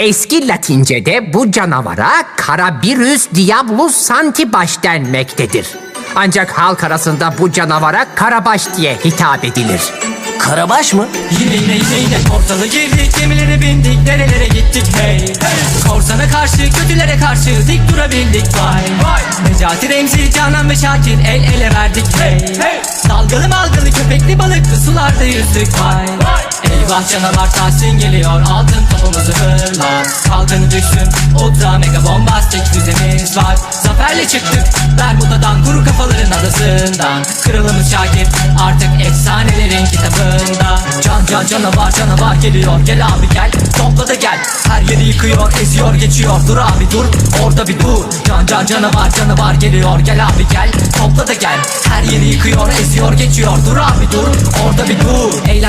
Eski Latince'de bu canavara Carabirus diabolus santibaş denmektedir. Ancak halk arasında bu canavara karabaş diye hitap edilir. Karabaş mı? Yine yine yine yine ortalığı girdik gemilere bindik nerelere gittik hey, hey. Korsana karşı kötülere karşı dik durabildik vay vay Necati Remzi Canan ve Şakir el ele verdik hey, hey. Dalgalı malgalı köpekli balıklı sularda yüzdük vay vay Eyvah canavar Tahsin geliyor altın topumuzu Kalkanı düşsün ultra mega bombastik füzemiz var. Zaferle çıktık. Bermuda'dan kuru kafaların adasından. Kralımız Şakir artık efsanelerin kitabında. Can can canavar canavar geliyor. Gel abi gel. Topla da gel. Her yeri yıkıyor eziyor geçiyor. Dur abi dur. Orada bir dur. Can can canavar canavar geliyor. Gel abi gel. Topla da gel. Her yeri yıkıyor eziyor geçiyor. Dur abi dur. Orada bir dur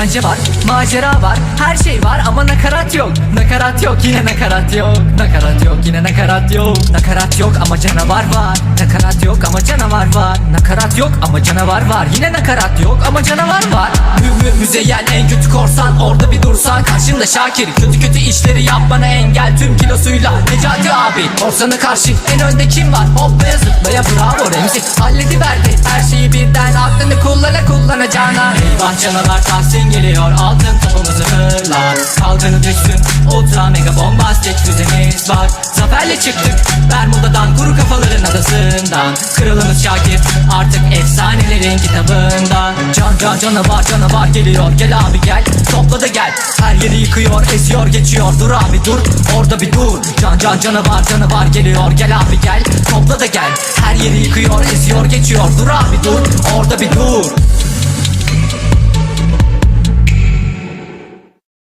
Eğlence var macera var her şey var ama nakarat yok. Nakarat yok yine nakarat yok. Nakarat yok yine nakarat yok. Nakarat yok ama canavar var. Nakarat yok ama canavar var. Nakarat yok ama canavar var. Yine nakarat yok ama canavar var. Mü mü müzeyyen en kötü korsan. Orada bir dursan karşında Şakir. Kötü kötü işleri yapmana engel. Tüm kilosuyla Necati abi. Korsanı karşı en önde kim var? Hoplaya zıplaya bravo. Remzi Hallediverdi her şeyi birden. Aklını kullana kullanacağına Eyvah canavar Tahsin geliyor Altın topumuzu hırlar Kalkanı düşsün Ultra mega bombastik füzemiz var. Zaferle çıktık Bermuda'dan kuru kafaların adasından. Kralımız Şakir artık efsanelerin kitabında. Can can canavar canavar geliyor. Gel abi gel topla da gel. Her yeri yıkıyor esiyor geçiyor. Dur abi dur orada bir dur. Can can canavar canavar geliyor. Gel abi gel topla da gel. Her yeri yıkıyor esiyor geçiyor. Dur abi dur orada bir dur